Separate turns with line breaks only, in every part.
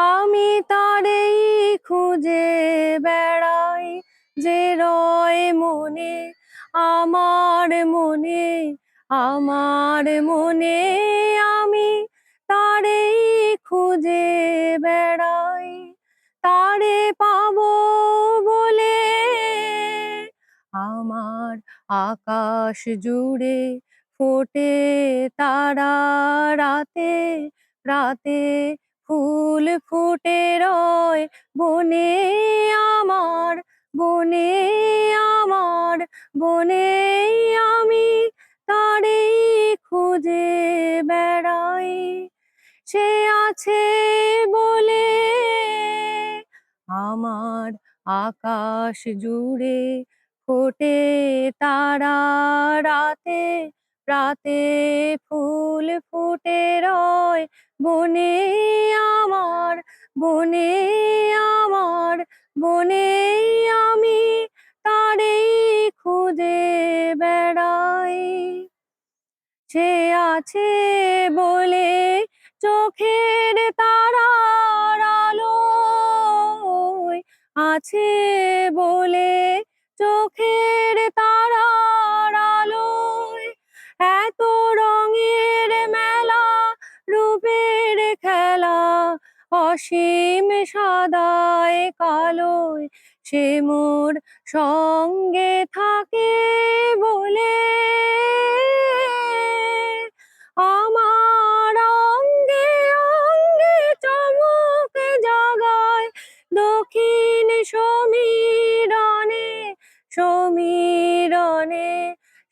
আমি তারেই খুঁজে বেড়াই যে রয় মনে, আমার মনে আমার মনে। আমি তারেই খুঁজে বেড়াই, তারে পাবো বলে আমার আকাশ জুড়ে ফোটে তারা রাতে রাতে ফুল ফুটে রয়, বনে আমার বনে আমার, বনে আমি তারেই খুঁজে বেড়াই। সে আছে বলে আমার আকাশ জুড়ে ফোটে তারা রাতে। রাতে ফুল ফুটে রয়, বনে আমার বনে আমার, বনে আমি তারেই খুঁজে বেড়াই। সে আছে বলে চোখের তারার আলো আছে বলে চোখের অসীম সাদায় কালোয় সে মোর সঙ্গে থাকে বলে। আমার অঙ্গে অঙ্গে চমক জাগায় দক্ষিণ সমীরণে সমীরণে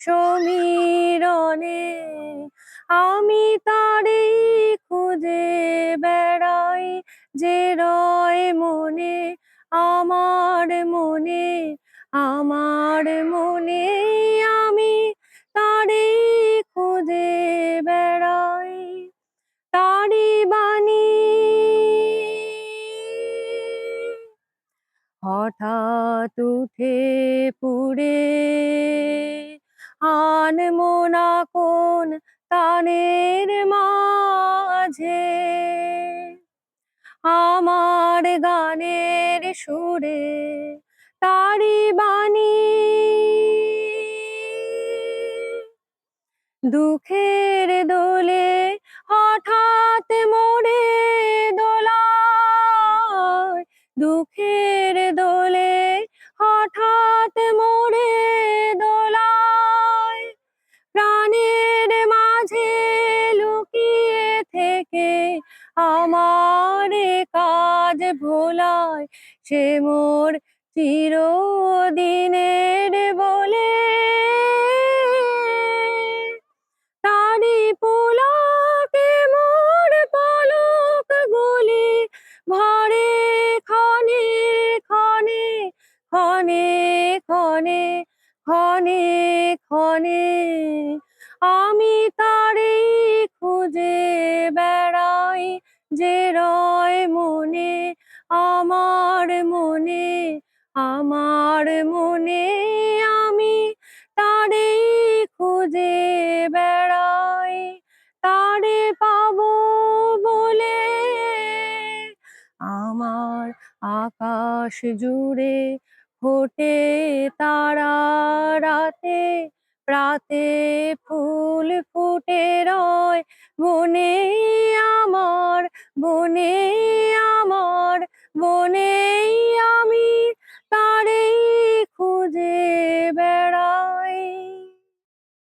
সমীরণে। আমি তারেই যে রয় মনে, আমার মনে আমার মনে আমি তারেই খুঁজে বেড়াই। তারি বাণী হঠাৎ উঠে পুড়ে আনমোনা কোন তানের মাঝে আমার গানের সুরে তারি বাণী। দুঃখের দোলে আমার কাজ ভোলায় সে মোর চিরদিনের বলে। তারি পোলাকে মোর পলক গুলি, ভরে ক্ষণে ক্ষণে ক্ষণে ক্ষণে ক্ষণে ক্ষণে। আমি তারেই খুঁজে বেড়াই যে রয় মনে, আমার মনে আমার মনে, আমি তারে খুঁজে বেড়াই, তারে পাব বলে। আমার আকাশ জুড়ে ফোটে তারা রাতে রাতে ফুল ফুটে রয় বনে আমার বনে আমার বনে